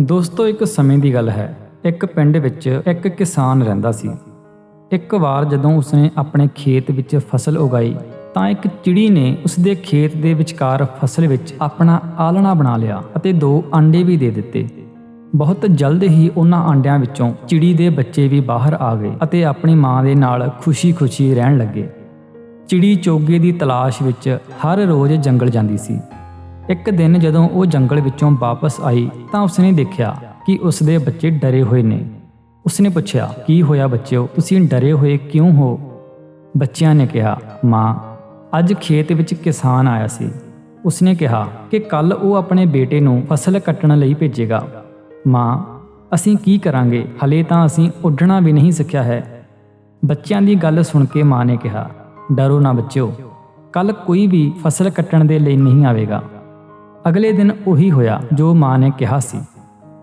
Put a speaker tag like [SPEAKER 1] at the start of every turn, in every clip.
[SPEAKER 1] ਦੋਸਤੋ, ਇੱਕ ਸਮੇਂ ਦੀ ਗੱਲ ਹੈ। ਇੱਕ ਪਿੰਡ ਵਿੱਚ ਇੱਕ ਕਿਸਾਨ ਰਹਿੰਦਾ ਸੀ। ਇੱਕ ਵਾਰ ਜਦੋਂ ਉਸਨੇ ਆਪਣੇ ਖੇਤ ਵਿੱਚ ਫਸਲ ਉਗਾਈ, ਤਾਂ ਇੱਕ ਚਿੜੀ ਨੇ ਉਸਦੇ ਖੇਤ ਦੇ ਵਿਚਕਾਰ ਫਸਲ ਵਿੱਚ ਆਪਣਾ ਆਲਣਾ ਬਣਾ ਲਿਆ ਅਤੇ ਦੋ ਆਂਡੇ ਵੀ ਦੇ ਦਿੱਤੇ। ਬਹੁਤ ਜਲਦ ਹੀ ਉਹਨਾਂ ਆਂਡਿਆਂ ਵਿੱਚੋਂ ਚਿੜੀ ਦੇ ਬੱਚੇ ਵੀ ਬਾਹਰ ਆ ਗਏ ਅਤੇ ਆਪਣੀ ਮਾਂ ਦੇ ਨਾਲ ਖੁਸ਼ੀ-ਖੁਸ਼ੀ ਰਹਿਣ ਲੱਗੇ। ਚਿੜੀ ਚੋਗੇ ਦੀ ਤਲਾਸ਼ ਵਿੱਚ ਹਰ ਰੋਜ਼ ਜੰਗਲ ਜਾਂਦੀ ਸੀ। ਇੱਕ ਦਿਨ ਜਦੋਂ ਉਹ ਜੰਗਲ ਵਿੱਚੋਂ ਵਾਪਸ ਆਈ ਤਾਂ ਉਸਨੇ ਦੇਖਿਆ ਕਿ ਉਸਦੇ ਬੱਚੇ ਡਰੇ ਹੋਏ ਨੇ। ਉਸਨੇ ਪੁੱਛਿਆ, ਕੀ ਹੋਇਆ ਬੱਚਿਓ? ਤੁਸੀਂ ਡਰੇ ਹੋਏ ਕਿਉਂ ਹੋ? ਬੱਚਿਆਂ ਨੇ ਕਿਹਾ, ਮਾਂ, ਅੱਜ ਖੇਤ ਵਿੱਚ ਕਿਸਾਨ ਆਇਆ ਸੀ। ਉਸਨੇ ਕਿਹਾ ਕਿ ਕੱਲ ਉਹ ਆਪਣੇ ਬੇਟੇ ਨੂੰ ਫਸਲ ਕੱਟਣ ਲਈ ਭੇਜੇਗਾ। ਮਾਂ, ਅਸੀਂ ਕੀ ਕਰਾਂਗੇ? ਹਲੇ ਤਾਂ ਅਸੀਂ ਉੱਡਣਾ ਵੀ ਨਹੀਂ ਸਿੱਖਿਆ ਹੈ। ਬੱਚਿਆਂ ਦੀ ਗੱਲ ਸੁਣ ਕੇ ਮਾਂ ਨੇ ਕਿਹਾ, ਡਰੋ ਨਾ ਬੱਚਿਓ। ਕੱਲ ਕੋਈ ਵੀ ਫਸਲ ਕੱਟਣ ਦੇ ਲਈ ਨਹੀਂ ਆਵੇਗਾ। ਅਗਲੇ ਦਿਨ ਉਹੀ ਹੋਇਆ ਜੋ ਮਾਂ ਨੇ ਕਿਹਾ ਸੀ।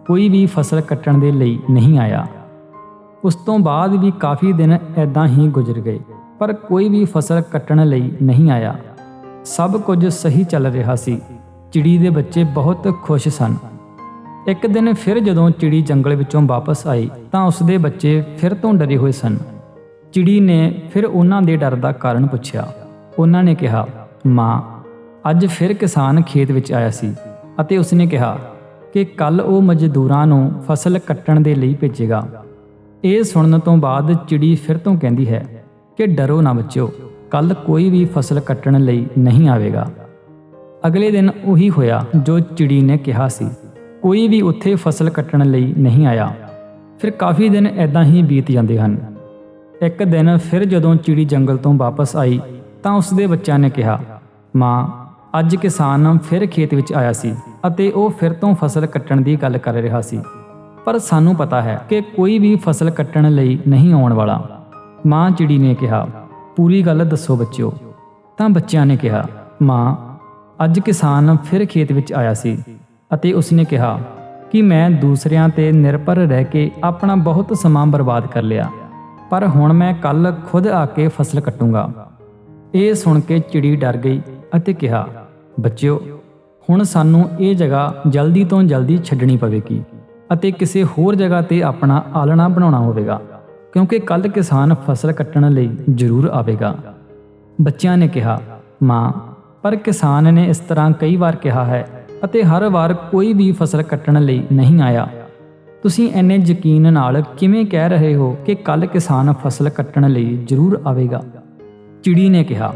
[SPEAKER 1] ਕੋਈ ਵੀ ਫਸਲ ਕੱਟਣ ਦੇ ਲਈ ਨਹੀਂ ਆਇਆ। ਉਸ ਤੋਂ ਬਾਅਦ ਵੀ ਕਾਫੀ ਦਿਨ ਐਦਾਂ ਹੀ ਗੁਜ਼ਰ ਗਏ, ਪਰ ਕੋਈ ਵੀ ਫਸਲ ਕੱਟਣ ਲਈ ਨਹੀਂ ਆਇਆ। ਸਭ ਕੁਝ ਸਹੀ ਚੱਲ ਰਿਹਾ ਸੀ। ਚਿੜੀ ਦੇ ਬੱਚੇ ਬਹੁਤ ਖੁਸ਼ ਸਨ। ਇੱਕ ਦਿਨ ਫਿਰ ਜਦੋਂ ਚਿੜੀ ਜੰਗਲ ਵਿੱਚੋਂ ਵਾਪਸ ਆਈ, ਤਾਂ ਉਸਦੇ ਬੱਚੇ ਫਿਰ ਤੋਂ ਡਰੇ ਹੋਏ ਸਨ। ਚਿੜੀ ਨੇ ਫਿਰ ਉਹਨਾਂ ਦੇ ਡਰ ਦਾ ਕਾਰਨ ਪੁੱਛਿਆ। ਉਹਨਾਂ ਨੇ ਕਿਹਾ, ਮਾਂ ਅੱਜ ਫਿਰ ਕਿਸਾਨ ਖੇਤ ਵਿੱਚ ਆਇਆ ਸੀ ਅਤੇ ਉਸਨੇ ਕਿਹਾ ਕਿ ਕੱਲ ਉਹ ਮਜ਼ਦੂਰਾਂ ਨੂੰ ਫਸਲ ਕੱਟਣ ਦੇ ਲਈ ਭੇਜੇਗਾ। ਇਹ ਸੁਣਨ ਤੋਂ ਬਾਅਦ ਚਿੜੀ ਫਿਰ ਤੋਂ ਕਹਿੰਦੀ ਹੈ ਕਿ ਡਰੋ ਨਾ ਬੱਚਿਓ ਕੱਲ ਕੋਈ ਵੀ ਫਸਲ ਕੱਟਣ ਲਈ ਨਹੀਂ ਆਵੇਗਾ। ਅਗਲੇ ਦਿਨ ਉਹੀ ਹੋਇਆ ਜੋ ਚਿੜੀ ਨੇ ਕਿਹਾ ਸੀ। ਕੋਈ ਵੀ ਉੱਥੇ ਫਸਲ ਕੱਟਣ ਲਈ ਨਹੀਂ ਆਇਆ। ਫਿਰ ਕਾਫੀ ਦਿਨ ਐਦਾਂ ਹੀ ਬੀਤ ਜਾਂਦੇ ਹਨ। ਇੱਕ ਦਿਨ ਫਿਰ ਜਦੋਂ ਚਿੜੀ ਜੰਗਲ ਤੋਂ ਵਾਪਸ ਆਈ ਤਾਂ ਉਸਦੇ ਬੱਚਿਆਂ ਨੇ ਕਿਹਾ, ਮਾਂ ਅੱਜ ਕਿਸਾਨ ਫਿਰ ਖੇਤ ਵਿੱਚ ਆਇਆ ਸੀ ਅਤੇ ਉਹ ਫਿਰ ਤੋਂ ਫਸਲ ਕੱਟਣ ਦੀ ਗੱਲ ਕਰ ਰਿਹਾ ਸੀ। ਪਰ ਸਾਨੂੰ ਪਤਾ ਹੈ ਕਿ ਕੋਈ ਵੀ ਫਸਲ ਕੱਟਣ ਲਈ ਨਹੀਂ ਆਉਣ ਵਾਲਾ। ਮਾਂ ਚਿੜੀ ਨੇ ਕਿਹਾ, ਪੂਰੀ ਗੱਲ ਦੱਸੋ ਬੱਚਿਓ। ਤਾਂ ਬੱਚਿਆਂ ਨੇ ਕਿਹਾ, ਮਾਂ, ਅੱਜ ਕਿਸਾਨ ਫਿਰ ਖੇਤ ਵਿੱਚ ਆਇਆ ਸੀ ਅਤੇ ਉਸਨੇ ਕਿਹਾ ਕਿ ਮੈਂ ਦੂਸਰਿਆਂ ਤੇ ਨਿਰਭਰ ਰਹਿ ਕੇ ਆਪਣਾ ਬਹੁਤ ਸਮਾਂ ਬਰਬਾਦ ਕਰ ਲਿਆ, ਪਰ ਹੁਣ ਮੈਂ ਕੱਲ ਖੁਦ ਆ ਕੇ ਫਸਲ ਕੱਟੂੰਗਾ। ਇਹ ਸੁਣ ਕੇ ਚਿੜੀ ਡਰ ਗਈ ਅਤੇ ਕਿਹਾ ਬੱਚਿਓ, ਹੁਣ ਸਾਨੂੰ ਇਹ ਜਗ੍ਹਾ ਜਲਦੀ ਤੋਂ ਜਲਦੀ ਛੱਡਣੀ ਪਵੇਗੀ ਅਤੇ ਕਿਸੇ ਹੋਰ ਜਗ੍ਹਾ ਤੇ ਆਪਣਾ ਆਲਣਾ ਬਣਾਉਣਾ ਹੋਵੇਗਾ, ਕਿਉਂਕਿ ਕੱਲ ਕਿਸਾਨ ਫਸਲ ਕੱਟਣ ਲਈ ਜ਼ਰੂਰ ਆਵੇਗਾ। ਬੱਚਿਆਂ ਨੇ ਕਿਹਾ, ਮਾਂ, ਪਰ ਕਿਸਾਨ ਨੇ ਇਸ ਤਰ੍ਹਾਂ ਕਈ ਵਾਰ ਕਿਹਾ ਹੈ ਅਤੇ ਹਰ ਵਾਰ ਕੋਈ ਵੀ ਫਸਲ ਕੱਟਣ ਲਈ ਨਹੀਂ ਆਇਆ। ਤੁਸੀਂ ਇੰਨੇ ਯਕੀਨ ਨਾਲ ਕਿਵੇਂ ਕਹਿ ਰਹੇ ਹੋ ਕਿ ਕੱਲ ਕਿਸਾਨ ਫਸਲ ਕੱਟਣ ਲਈ ਜ਼ਰੂਰ ਆਵੇਗਾ? ਚਿੜੀ ਨੇ ਕਿਹਾ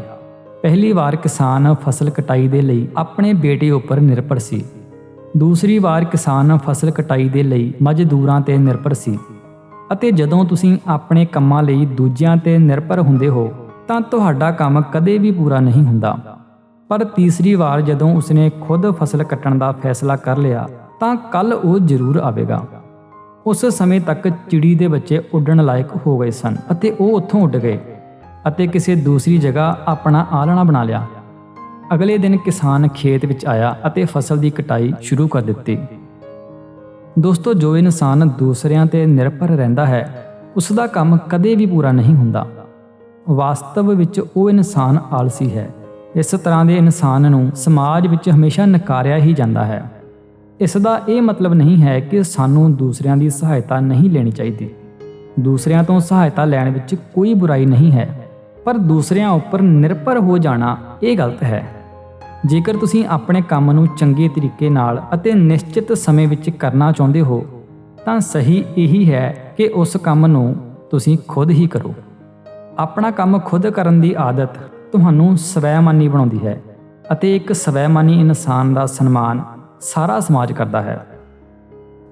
[SPEAKER 1] ਪਹਿਲੀ ਵਾਰ ਕਿਸਾਨ ਫਸਲ ਕਟਾਈ ਦੇ ਲਈ ਆਪਣੇ ਬੇਟੇ ਉੱਪਰ ਨਿਰਭਰ ਸੀ। ਦੂਸਰੀ ਵਾਰ ਕਿਸਾਨ ਫਸਲ ਕਟਾਈ ਦੇ ਲਈ ਮਜ਼ਦੂਰਾਂ ਤੇ ਨਿਰਭਰ ਸੀ ਅਤੇ ਜਦੋਂ ਤੁਸੀਂ ਆਪਣੇ ਕੰਮਾਂ ਲਈ ਦੂਜਿਆਂ ਤੇ ਨਿਰਭਰ ਹੁੰਦੇ ਹੋ, ਤਾਂ ਤੁਹਾਡਾ ਕੰਮ ਕਦੇ ਵੀ ਪੂਰਾ ਨਹੀਂ ਹੁੰਦਾ। ਪਰ ਤੀਸਰੀ ਵਾਰ ਜਦੋਂ ਉਸਨੇ ਖੁਦ ਫਸਲ ਕੱਟਣ ਦਾ ਫੈਸਲਾ ਕਰ ਲਿਆ, ਤਾਂ ਕੱਲ ਉਹ ਜ਼ਰੂਰ ਆਵੇਗਾ। ਉਸ ਸਮੇਂ ਤੱਕ ਚਿੜੀ ਦੇ ਬੱਚੇ ਉੱਡਣ ਲਾਇਕ ਹੋ ਗਏ ਸਨ ਅਤੇ ਉਹ ਉੱਥੋਂ ਉੱਡ ਗਏ। ਅਤੇ ਕਿਸੇ ਦੂਸਰੀ ਜਗ੍ਹਾ ਆਪਣਾ ਆਲਣਾ ਬਣਾ ਲਿਆ। ਅਗਲੇ ਦਿਨ ਕਿਸਾਨ ਖੇਤ ਵਿੱਚ ਆਇਆ ਅਤੇ ਫਸਲ ਦੀ ਕਟਾਈ ਸ਼ੁਰੂ ਕਰ ਦਿੱਤੀ। ਦੋਸਤੋ, ਜੋ ਇਨਸਾਨ ਦੂਸਰਿਆਂ ਤੇ ਨਿਰਭਰ ਰਹਿੰਦਾ ਹੈ ਉਸ ਦਾ ਕੰਮ ਕਦੇ ਵੀ ਪੂਰਾ ਨਹੀਂ ਹੁੰਦਾ। ਵਾਸਤਵ ਵਿੱਚ ਉਹ ਇਨਸਾਨ ਆਲਸੀ ਹੈ। ਇਸ ਤਰ੍ਹਾਂ ਦੇ ਇਨਸਾਨ ਨੂੰ ਸਮਾਜ ਵਿੱਚ ਹਮੇਸ਼ਾ ਨਕਾਰਿਆ ਹੀ ਜਾਂਦਾ ਹੈ। ਇਸ ਦਾ ਇਹ ਮਤਲਬ ਨਹੀਂ ਹੈ ਕਿ ਸਾਨੂੰ ਦੂਸਰਿਆਂ ਦੀ ਸਹਾਇਤਾ ਨਹੀਂ ਲੈਣੀ ਚਾਹੀਦੀ। ਦੂਸਰਿਆਂ ਤੋਂ ਸਹਾਇਤਾ ਲੈਣ ਵਿੱਚ ਕੋਈ ਬੁਰਾਈ ਨਹੀਂ ਹੈ। ਪਰ ਦੂਸਰਿਆਂ ਉੱਪਰ ਨਿਰਭਰ ਹੋ ਜਾਣਾ ਇਹ ਗਲਤ ਹੈ। ਜੇਕਰ ਤੁਸੀਂ ਆਪਣੇ ਕੰਮ ਨੂੰ ਚੰਗੇ ਤਰੀਕੇ ਨਾਲ ਅਤੇ ਨਿਸ਼ਚਿਤ ਸਮੇਂ ਵਿੱਚ ਕਰਨਾ ਚਾਹੁੰਦੇ ਹੋ, ਤਾਂ ਸਹੀ ਇਹੀ ਹੈ ਕਿ ਉਸ ਕੰਮ ਨੂੰ ਤੁਸੀਂ ਖੁਦ ਹੀ ਕਰੋ। ਆਪਣਾ ਕੰਮ ਖੁਦ ਕਰਨ ਦੀ ਆਦਤ ਤੁਹਾਨੂੰ ਸਵੈਮਾਨੀ ਬਣਾਉਂਦੀ ਹੈ ਅਤੇ ਇੱਕ ਸਵੈਮਾਨੀ ਇਨਸਾਨ ਦਾ ਸਨਮਾਨ ਸਾਰਾ ਸਮਾਜ ਕਰਦਾ ਹੈ।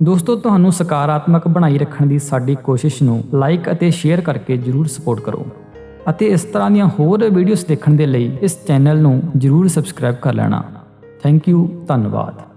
[SPEAKER 1] ਦੋਸਤੋ, ਤੁਹਾਨੂੰ ਸਕਾਰਾਤਮਕ ਬਣਾਈ ਰੱਖਣ ਦੀ ਸਾਡੀ ਕੋਸ਼ਿਸ਼ ਨੂੰ ਲਾਈਕ ਅਤੇ ਸ਼ੇਅਰ ਕਰਕੇ ਜਰੂਰ ਸਪੋਰਟ ਕਰੋ। ਅਤੇ ਇਸ ਤਰ੍ਹਾਂ ਦੀਆਂ ਹੋਰ ਵੀਡੀਓਜ਼ ਦੇਖਣ ਦੇ ਲਈ ਇਸ ਚੈਨਲ ਨੂੰ ਜਰੂਰ ਸਬਸਕ੍ਰਾਈਬ ਕਰ ਲੈਣਾ। ਥੈਂਕ ਯੂ ਧੰਨਵਾਦ।